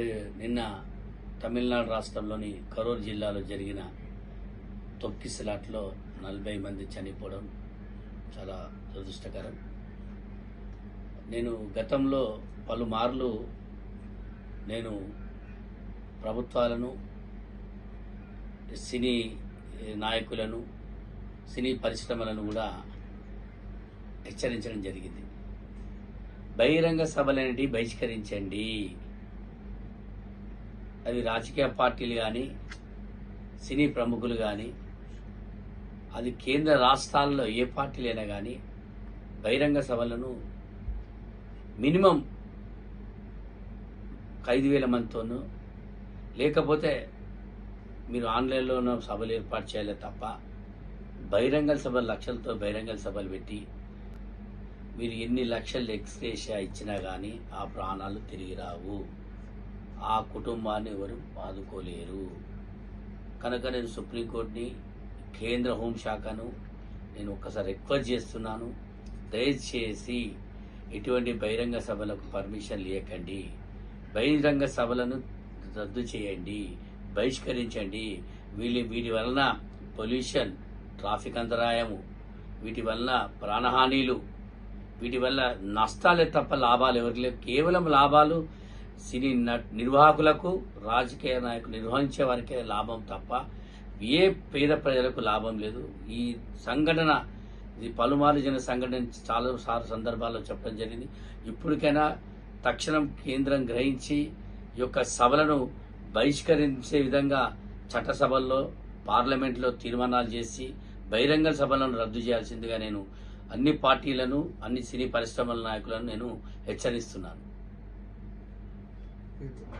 నిన్న తమిళనాడు రాష్ట్రంలోని కరూర్ జిల్లాలో జరిగిన తొక్కిసలాట్లో నలభై మంది చనిపోవడం చాలా దురదృష్టకరం. నేను గతంలో పలుమార్లు నేను ప్రభుత్వాలను సినీ నాయకులను సినీ పరిశ్రమలను కూడా హెచ్చరించడం జరిగింది. బహిరంగ సభలనేటి బహిష్కరించండి. అది రాజకీయ పార్టీలు కానీ సినీ ప్రముఖులు కానీ అది కేంద్ర రాష్ట్రాల్లో ఏ పార్టీలైనా కానీ బహిరంగ సభలను మినిమం ఐదు వేల మందితోనూ లేకపోతే మీరు ఆన్లైన్లోనూ సభలు ఏర్పాటు చేయాలి తప్ప బహిరంగ సభలు లక్షలతో బహిరంగ సభలు పెట్టి మీరు ఎన్ని లక్షలు ఎక్స్రేషియా ఇచ్చినా కానీ ఆ ప్రాణాలు తిరిగి రావు. ఆ కుటుంబాన్ని ఎవరు ఆదుకోలేరు. కనుక నేను సుప్రీంకోర్టుని కేంద్ర హోంశాఖను నేను ఒక్కసారి రిక్వెస్ట్ చేస్తున్నాను. దయచేసి ఇటువంటి బహిరంగ సభలకు పర్మిషన్ లేకండి. బహిరంగ సభలను రద్దు చేయండి. బహిష్కరించండి. వీళ్ళ వీటి వలన పొల్యూషన్ ట్రాఫిక్ అంతరాయము వీటి వలన ప్రాణహానీలు వీటి వల్ల నష్టాలే తప్ప లాభాలు ఎవరికి లేవు. కేవలం లాభాలు సినీ నట్- నిర్వాహకులకు రాజకీయ నాయకులు నిర్వహించే వారికే లాభం తప్ప ఏ పేద ప్రజలకు లాభం లేదు. ఈ సంఘటన ఇది పలుమార్లు జరిగిన సంఘటన చాలా సార్లు సందర్భాల్లో చెప్పడం జరిగింది. ఇప్పటికైనా తక్షణం కేంద్రం గ్రహించి ఈ యొక్క సభలను బహిష్కరించే విధంగా చట్టసభల్లో పార్లమెంట్లో తీర్మానాలు చేసి బహిరంగ సభలను రద్దు చేయాల్సిందిగా నేను అన్ని పార్టీలను అన్ని సినీ పరిశ్రమల నాయకులను నేను హెచ్చరిస్తున్నాను. Good.